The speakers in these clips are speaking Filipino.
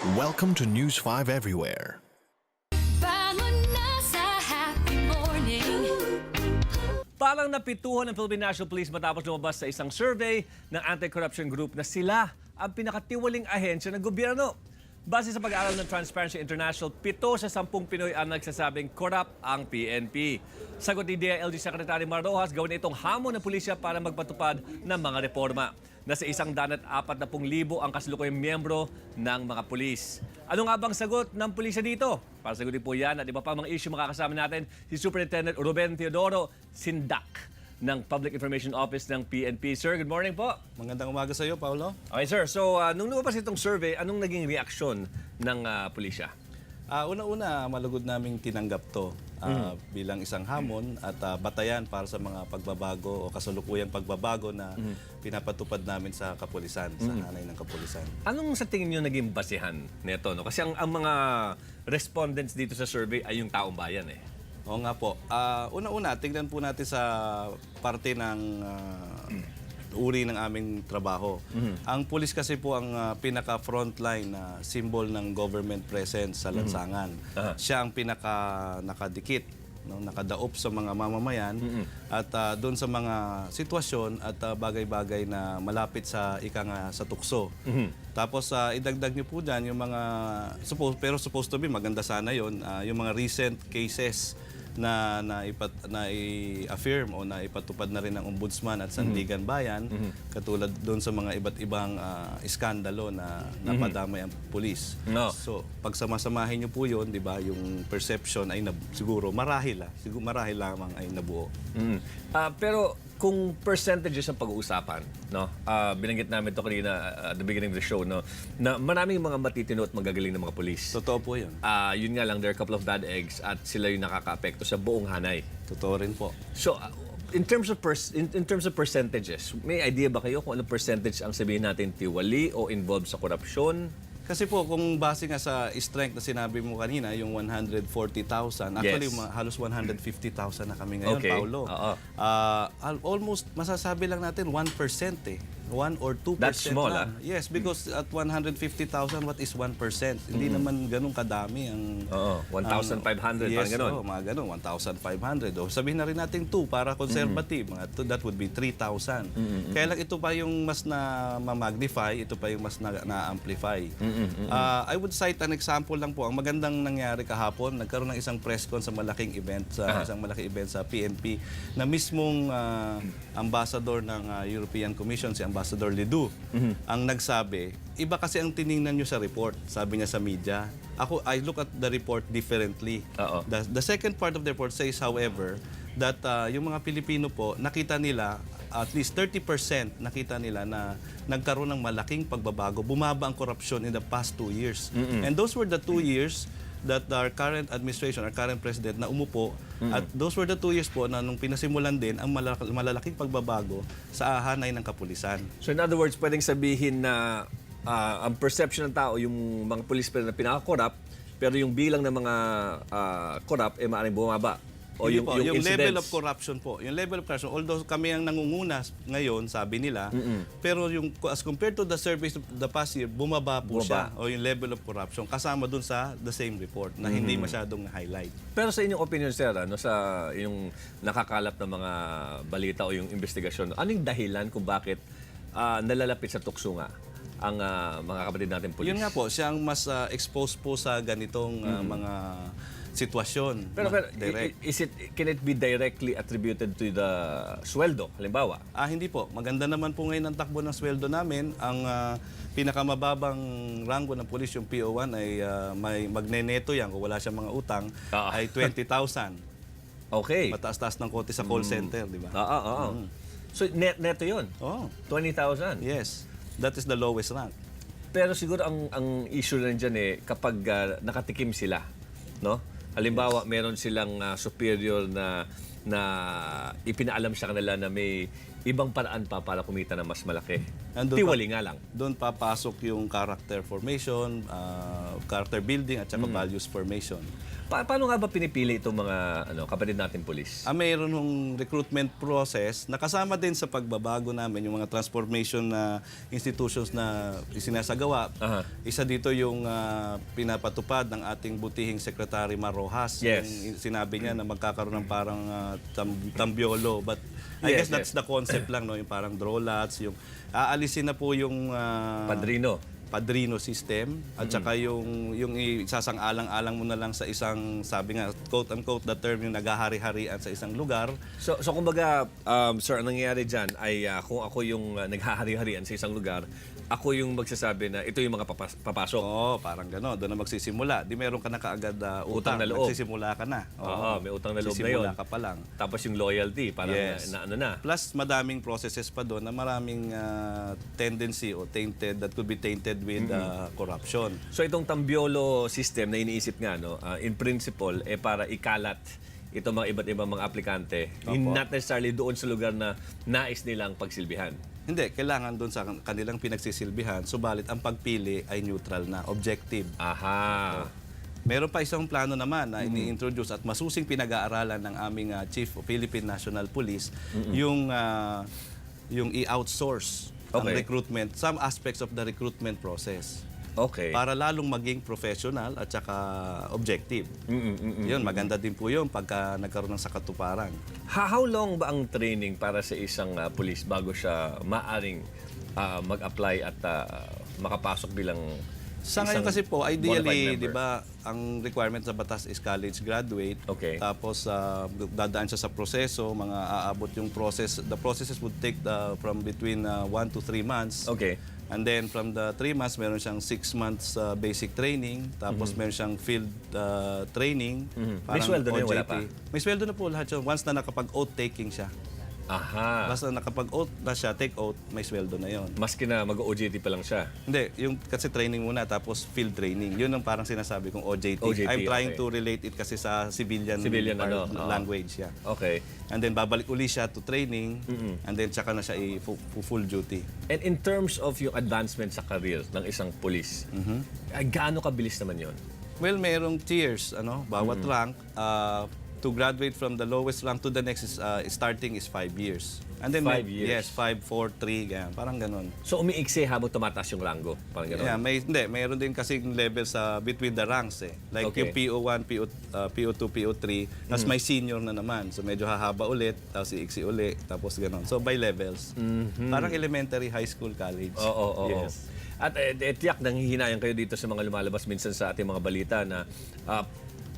Welcome to News 5 Everywhere. Parang napituhan ng Philippine National Police matapos lumabas sa isang survey ng anti-corruption group na sila ang pinakatiwaling ahensya ng gobyerno. Base sa pag-aaral ng Transparency International, pito sa sampung Pinoy ang nagsasabing corrupt ang PNP. Sagot ni DILG Secretary Mar Rojas, gawin itong hamon ng pulisya para magpatupad ng mga reforma. Nasa isang danat apat na pung libo ang kasalukuyang miyembro ng mga pulis. Ano nga bang sagot ng pulisya dito? Para sagutin po yan at iba pa mga issue makakasama natin si Superintendent Ruben Teodoro Sindak ng Public Information Office ng PNP. Sir, good morning po. Magandang umaga sa iyo, Paulo. Okay sir, so uh, nung lumabas itong survey, anong naging reaksyon ng uh, pulisya? Ah, una-una, malugod naming tinanggap to ah, bilang isang hamon at ah, batayan para sa mga pagbabago o kasalukuyang pagbabago na pinapatupad namin sa kapulisan, sa hanay ng kapulisan. Anong sa tingin nyo naging basihan nito? No? Kasi ang, ang mga respondents dito sa survey ay yung taong bayan eh. Oo nga po. Ah, una-una, tingnan po natin sa parte ng ah, uri ng aming trabaho. Ang pulis kasi po ang ah, pinaka-frontline na symbol ng government presence sa lansangan. Aha. Siya ang pinaka nakadikit, no, nakadaop sa mga mamamayan at ah, doon sa mga sitwasyon at ah, bagay-bagay na malapit sa ika nga sa tukso. Tapos ah, idagdag niyo po dyan yung mga suppose pero supposed to be maganda sana yon yung mga recent cases na na ipat na i-affirm o na ipatupad na rin ng ombudsman at Sandigan Bayan katulad doon sa mga iba't ibang ah, iskandalo na napadamay ang pulis. No. So, pag samasamahin niyo po 'yon, 'di ba, yung perception ay nab- siguro marahil ah, siguro marahil lamang ay nabuo. Mm. Ah, pero kung percentages ang pag-uusapan, no? Ah, binanggit namin to kanina uh, at the beginning of the show, no? Na maraming mga matitino at magagaling ng mga pulis. Totoo po 'yon. Ah, yun nga lang, there are a couple of bad eggs at sila yung nakaka-apekto sa buong hanay. Totoo rin po. So, uh, in terms of pers- in, in terms of percentages, may idea ba kayo kung ano percentage ang sabihin natin tiwali o involved sa korupsyon? Kasi po, kung base nga sa strength na sinabi mo kanina, yung 140,000, actually Yes. halos 150,000 na kami ngayon, Okay. Paulo. Oo. Ah, al- almost, masasabi lang natin, 1% eh. 1 or 2% That's small, lang. ah. Yes, because at 150,000, what is 1%? Hindi naman ganun kadami ang... Oo, 1,500, parang yes, ganun. oo, mga ganun, 1,500. O sabihin na rin natin 2 para conservative. Mga two, that would be 3,000. Kaya lang ito pa yung mas na ma-magnify, ito pa yung mas na- na-amplify. Ah, I would cite an example lang po. Ang magandang nangyari kahapon, nagkaroon ng isang press con sa malaking event, sa isang malaking event sa PNP, na mismong ah, ambassador ng ah, European Commission, si Ambassador Ledoux, ang nagsabi, iba kasi ang tiningnan nyo sa report, sabi niya sa media. Ako, I look at the report differently. The, the second part of the report says, however, that uh, yung mga Pilipino po, nakita nila, at least 30% nakita nila na nagkaroon ng malaking pagbabago. Bumaba ang korupsyon in the past two years. And those were the two years that our current administration, our current president na umupo, at those were the two years po na nung pinasimulan din ang malak- malalaking pagbabago sa hanay ng kapulisan. So in other words, pwedeng sabihin na ah, ang perception ng tao, yung mga pulis pa na pinaka-corrupt, pero yung bilang ng mga ah, corrupt, eh maaaring bumaba. O Hindi yung, po, yung, level of corruption po. Yung level of corruption, although kami ang nangunguna ngayon, sabi nila, pero yung as compared to the surveys of the past year, bumaba po Bumaba. siya. O yung level of corruption, kasama dun sa the same report na hindi masyadong highlight. Pero sa inyong opinion, sir, ano, sa yung nakakalap ng mga balita o yung investigasyon, anong dahilan kung bakit ah, nalalapit sa tukso nga ang ah, mga kapatid natin pulis? Yun nga po, siya ang mas ah, exposed po sa ganitong ah, mga sitwasyon. Pero, pero direct. is it, can it be directly attributed to the sweldo, halimbawa? Ah, hindi po. Maganda naman po ngayon ang takbo ng sweldo namin. Ang ah, pinakamababang ranggo ng pulis, yung PO1, ay ah, may magneneto yan kung wala siyang mga utang, Ah. ay 20,000. Okay. Mataas-taas ng kote sa call center, di ba? Oo, oo. oo. So, net, neto yun? Oh, 20,000? yes. That is the lowest rank. Pero siguro ang ang issue na dyan eh, kapag ah, nakatikim sila, no? Halimbawa, meron silang ah, superior na na ipinaalam sa kanila na may ibang paraan pa para kumita ng mas malaki. Tiwali nga lang. Doon papasok yung character formation, ah, character building, at saka Mm. values formation. Pa- paano nga ba pinipili itong mga ano, kapatid natin polis? Ah, mayroon ng recruitment process na kasama din sa pagbabago namin yung mga transformation na institutions na isinasagawa. Aha. Isa dito yung ah, pinapatupad ng ating butihing Secretary Mar Rojas. Yes. Yung sinabi niya na magkakaroon ng parang ah, tam- tambiolo. But I Yes, guess that's the concept lang, no? yung parang draw lots, yung aalisin na po yung... ah, Padrino. Padrino system at saka yung yung isasang-alang-alang mo na lang sa isang sabi nga quote unquote the term yung naghahari-harian sa isang lugar. So, so kumbaga, um, sir, ang nangyayari dyan ay ah, kung ako yung uh, naghahari-harian sa isang lugar, ako yung magsasabi na ito yung mga papas- papasok. Oo, parang gano'n. Doon na magsisimula. Di meron ka na kaagad uh, Utang utang. na loob. Magsisimula ka na. Oo, may utang na loob na Magsisimula yun. ka pa lang. Tapos yung loyalty, parang Yes. na, na ano na. Plus, madaming processes pa doon na maraming uh, tendency o tainted that could be tainted with uh, corruption. So itong Tambiolo system na iniisip nga, no, ah, in principle, eh para ikalat itong mga iba't ibang mga aplikante, Opo. not necessarily doon sa lugar na nais nilang pagsilbihan. Hindi, kailangan doon sa kanilang pinagsisilbihan, subalit ang pagpili ay neutral na, objective. Aha. Meron pa isang plano naman na ini-introduce at masusing pinag-aaralan ng aming ah, Chief of Philippine National Police yung ah, yung i-outsource ang Okay. recruitment, some aspects of the recruitment process Okay. para lalong maging professional at saka objective. Yun, maganda din po yun pagka nagkaroon ng sakatuparan. Ha- How long ba ang training para sa isang ah, police bago siya maaring ah, mag-apply at ah, makapasok bilang Sa ngayon kasi po, ideally, di ba, ang requirement sa batas is college graduate. Okay. Tapos, ah, dadaan siya sa proseso, mga aabot yung process. The processes would take the, from between 1 to 3 months. Okay. And then from the 3 months, meron siyang 6 months ah, basic training. Tapos meron siyang field ah, training. Mhm. May sweldo na yun, wala pa? May sweldo na po lahat yun. Once na nakapag-oath taking siya. Aha. Basta nakapag-oath na siya, take oath, may sweldo na yon. Maski na mag-OJT pa lang siya. Hindi, yung kasi training muna tapos field training. Yun ang parang sinasabi kong OJT. OJT, I'm trying okay. to relate it kasi sa civilian, Civilian, ano, oo. language siya. Okay. And then babalik uli siya to training and then tsaka na siya i-full duty. And in terms of yung advancement sa career ng isang police, ay, gaano kabilis naman yon? Well, merong tiers, ano, bawat rank uh, to graduate from the lowest rank to the next is, uh, starting is 5 years. And then Five may- years. Yes, 5, 4, 3, ganyan. Parang ganon. So umiiksi habang tumataas yung rango. Parang gano'n. Yeah, may hindi, mayroon din kasi level sa between the ranks eh. Like Okay. yung PO1, PO, uh, PO2, PO3, tapos may senior na naman. So medyo hahaba ulit, tapos iiksi uli, tapos gano'n. So by levels. Parang elementary, high school, college. Oo, oo, oo. Yes. At eh, eh, tiyak nanghihinayan kayo dito sa mga lumalabas minsan sa ating mga balita na ah,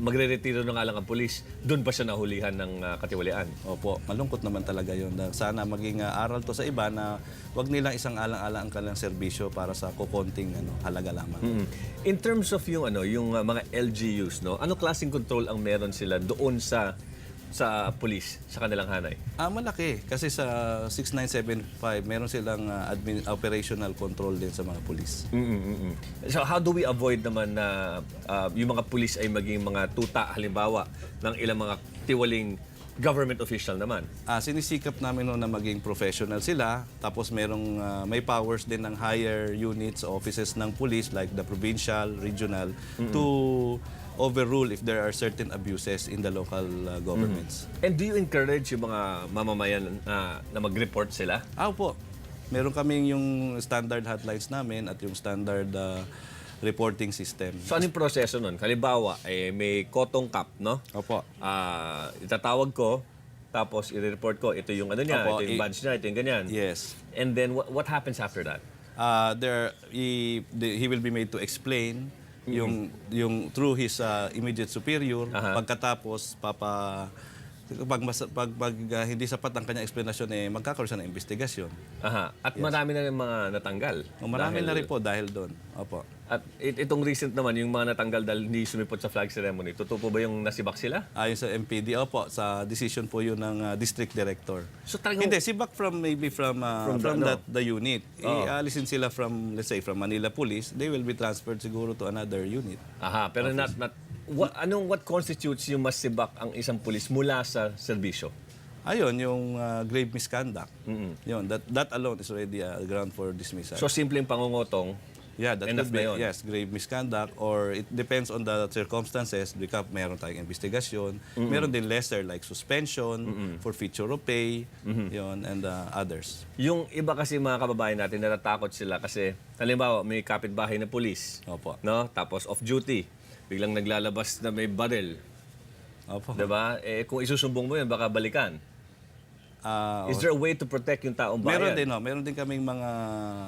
magre-retiro na nga lang ang pulis, doon pa siya nahulihan ng ah, katiwalian. Opo, malungkot naman talaga yun. Na Sana maging uh, aral to sa iba na wag nilang isang alang-alang ang kanilang serbisyo para sa kukonting ano, halaga lamang. Mm. In terms of yung ano, yung ah, mga LGUs, no? Ano klaseng control ang meron sila doon sa sa pulis sa kanilang hanay? Ah, malaki. Kasi sa 6975, meron silang uh, admin, operational control din sa mga pulis. Mm-mm-mm. So how do we avoid naman na ah, yung mga pulis ay maging mga tuta halimbawa ng ilang mga tiwaling government official naman? Ah, sinisikap namin no na maging professional sila. Tapos merong ah, may powers din ng higher units, offices ng police like the provincial, regional to overrule if there are certain abuses in the local ah, governments. And do you encourage yung mga mamamayan na, na mag-report sila? Ah, po. Meron kaming yung standard hotlines namin at yung standard ah, reporting system. So anong proseso nun? Halimbawa, eh, may cotton cap, no? Opo. Ah, itatawag ko, tapos i-report ko, ito yung ano niya, Opo, ito yung i- badge niya, ito yung ganyan. Yes. And then what, what happens after that? uh, there he, the- he will be made to explain yung yung through his uh, immediate superior Aha. pagkatapos papa pag, mas, pag, pag uh, hindi sapat ang kanyang explanation eh magkakaroon siya ng investigasyon. Aha. At marami na rin mga natanggal. O, marami Dahil- na rin po dahil doon. Opo. At it- itong recent naman, yung mga natanggal dahil hindi sumipot sa flag ceremony, totoo po ba yung nasibak sila? Ayon sa MPD, opo, sa decision po yun ng uh, district director. So talagang- Hindi, si back from maybe from uh, From from, the- that the unit. Oo. Ialisin sila from let's say from Manila Police, they will be transferred siguro to another unit. Aha, pero not, not, what, anong, what constitutes yung masibak ang isang pulis mula sa serbisyo? Ayun, yung uh, grave misconduct. Yun, that, that alone is already a ground for dismissal. So, simpleng pangungotong, yeah, that enough could be, yun? yes, grave misconduct or it depends on the circumstances. Because meron tayong investigasyon. Meron din lesser like suspension, for future of pay, yun, and uh, others. Yung iba kasi mga kababayan natin, natatakot sila kasi, halimbawa, may kapitbahay na pulis. Opo. No? Tapos off duty. Biglang naglalabas na may baril. Opo. 'Di ba? Eh, kung isusumbong mo yun, baka balikan. Ah, Is there a way to protect yung taong bayan? Meron din, no? meron din kaming mga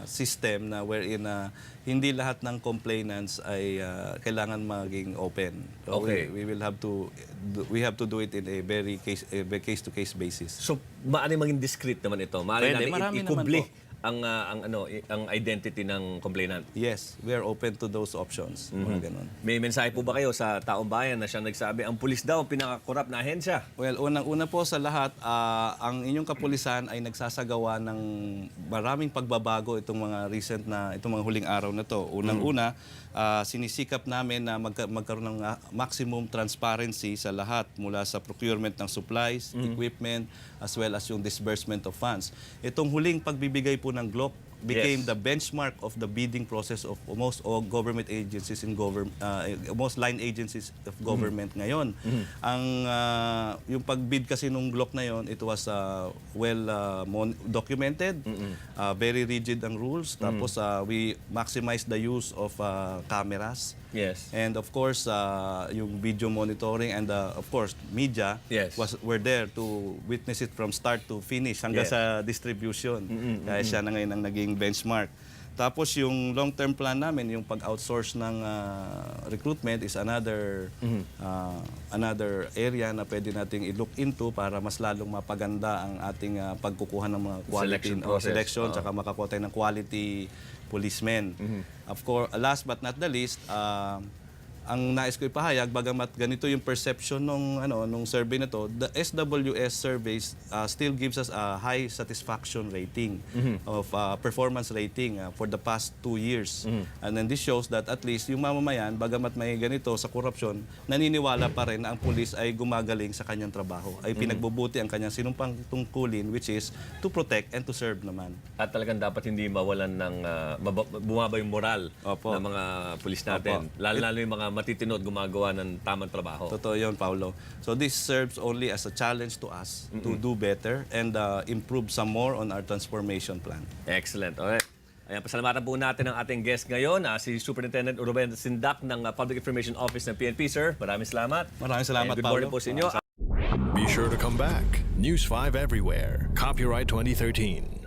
system na wherein na hindi lahat ng complainants ay ah, kailangan maging open. So Okay. We, we will have to do- we have to do it in a very case a case to case basis. So, maaari maging discreet naman ito. Maaari Pwede, natin marami i- naman ikubli po. Ang, ah, ang, ano, ang identity ng complainant. Yes, we are open to those options. Mga ganun. May mensahe po ba kayo sa taong bayan na siya nagsabi, ang pulis daw ang pinakakorap na ahensya? Well, unang-una po sa lahat, ah, ang inyong kapulisan ay nagsasagawa ng maraming pagbabago itong mga recent na, itong mga huling araw na to. Unang-una, ah, sinisikap namin na magka- magkaroon ng maximum transparency sa lahat mula sa procurement ng supplies, equipment, as well as yung disbursement of funds. Itong huling pagbibigay po ng GLOC became Yes. the benchmark of the bidding process of most all government agencies in government most line agencies of government ngayon. Ang ah, yung pagbid kasi nung Glock na yon, it was ah, well mon- documented, ah, very rigid ang rules. Tapos ah, we maximize the use of ah, cameras. Yes. And of course, ah, yung video monitoring and ah, of course, media Yes. was were there to witness it from start to finish hanggang Yes. sa distribution. Kaya siya na ngayon ang naging benchmark. Tapos yung long-term plan namin, yung pag-outsource ng ah, recruitment is another ah, another area na pwede nating i-look into para mas lalong mapaganda ang ating ah, pagkukuha ng mga quality Selection selection Oo. tsaka makakuha tayo ng quality policemen. Of course, last but not the least, ah, ang nais ko ipahayag bagamat ganito yung perception nung ano nung survey na to the SWS surveys uh, still gives us a high satisfaction rating of uh, performance rating uh, for the past two years. And then this shows that at least yung mamamayan bagamat may ganito sa korupsyon naniniwala pa rin na ang pulis ay gumagaling sa kanyang trabaho. Ay pinagbubuti ang kanyang sinumpang tungkulin which is to protect and to serve naman. At talagang dapat hindi mawalan ng maba- bumaba yung moral Opo. ng mga pulis natin. Lalo-lalo yung mga matitino at gumagawa ng tamang trabaho. Totoo yun, Paulo. So this serves only as a challenge to us to do better and uh, improve some more on our transformation plan. Excellent. Okay. Ayan, pasalamatan po natin ang ating guest ngayon, ah, si Superintendent Ruben Sindak ng ah, Public Information Office ng PNP, sir. Maraming salamat. Maraming salamat, And good morning Paolo. po sa inyo. Be sure to come back. News 5 everywhere. Copyright 2013.